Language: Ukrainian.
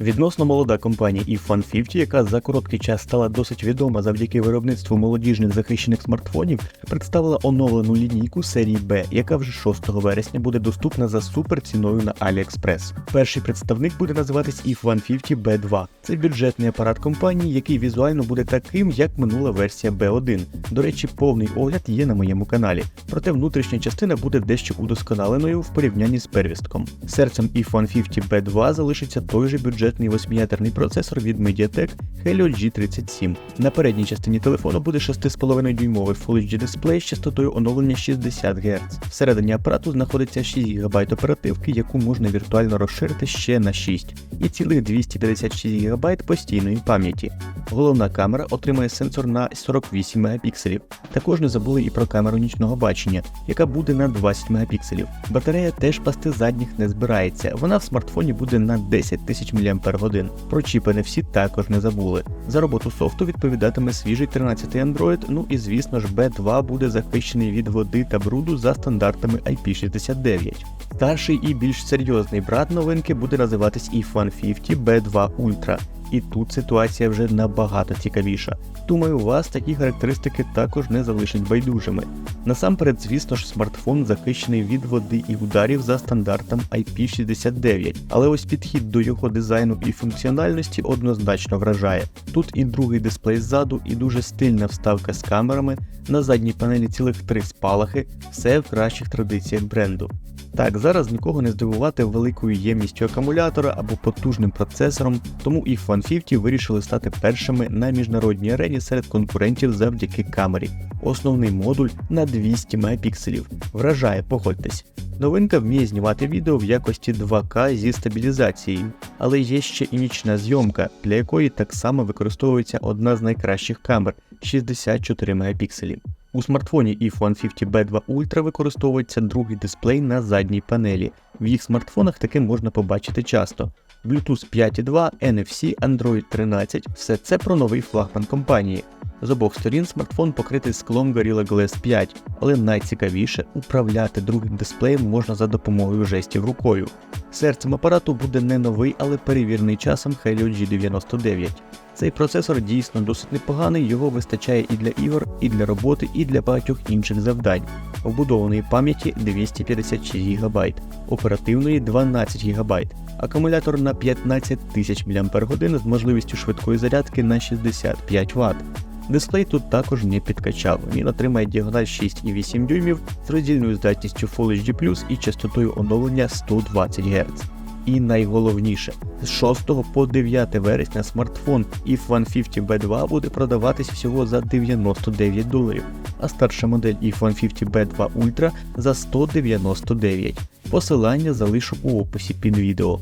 Відносно молода компанія E150, яка за короткий час стала досить відома завдяки виробництву молодіжних захищених смартфонів, представила оновлену лінійку серії B, яка вже 6 вересня буде доступна за супер ціною на AliExpress. Перший представник буде називатись E150 B2. Це бюджетний апарат компанії, який візуально буде таким, як минула версія B1. До речі, повний огляд є на моєму каналі. Проте внутрішня частина буде дещо удосконаленою в порівнянні з первістком. Серцем E150 B2 залишиться той же бюджетний 8-ядерний процесор від MediaTek Helio G37. На передній частині телефону буде 6,5 дюймовий Full HD дисплей з частотою оновлення 60 Гц. Всередині апарату знаходиться 6 ГБ оперативки, яку можна віртуально розширити ще на 6, і цілих 256 ГБ постійної пам'яті. Головна камера отримає сенсор на 48 мегапікселів. Також не забули і про камеру нічного бачення, яка буде на 20 мегапікселів. Батарея теж пасти задніх не збирається. Вона в смартфоні буде на 10 тисяч мАч. Про чіпи всі також не забули. За роботу софту відповідатиме свіжий 13 Android, ну і звісно ж B2 буде захищений від води та бруду за стандартами IP69. Старший і більш серйозний брат новинки буде називатись E150 B2 Ultra. І тут ситуація вже набагато цікавіша. Думаю, вас такі характеристики також не залишать байдужими. Насамперед, звісно ж, смартфон захищений від води і ударів за стандартом IP69, але ось підхід до його дизайну і функціональності однозначно вражає. Тут і другий дисплей ззаду, і дуже стильна вставка з камерами, на задній панелі цілих три спалахи, все в кращих традиціях бренду. Так, зараз нікого не здивувати великою ємністю акумулятора або потужним процесором, тому і F150 вирішили стати першими на міжнародній арені серед конкурентів завдяки камері. Основний модуль на 200 мегапікселів. Вражає, погодьтесь. Новинка вміє знімати відео в якості 2К зі стабілізацією, але є ще і нічна зйомка, для якої так само використовується одна з найкращих камер 64 мегапікселі. У смартфоні E150 B2 Ultra використовується другий дисплей на задній панелі. В їх смартфонах таке можна побачити часто. Bluetooth 5.2, NFC, Android 13 все це про новий флагман компанії. З обох сторін смартфон покритий склом Gorilla Glass 5, але найцікавіше управляти другим дисплеєм можна за допомогою жестів рукою. Серцем апарату буде не новий, але перевірений часом Helio G99. Цей процесор дійсно досить непоганий, його вистачає і для ігор, і для роботи, і для багатьох інших завдань. Вбудованої пам'яті 256 ГБ, оперативної 12 ГБ, акумулятор на 15 тисяч мАч з можливістю швидкої зарядки на 65 Вт. Дисплей тут також не підкачав, він отримає діагональ 6,8 дюймів з роздільною здатністю Full HD і частотою оновлення 120 Гц. І найголовніше, з 6 по 9 вересня смартфон E150 B2 буде продаватись всього за 99 доларів, а старша модель E150 B2 Ultra за 199. Посилання залишу у описі під відео.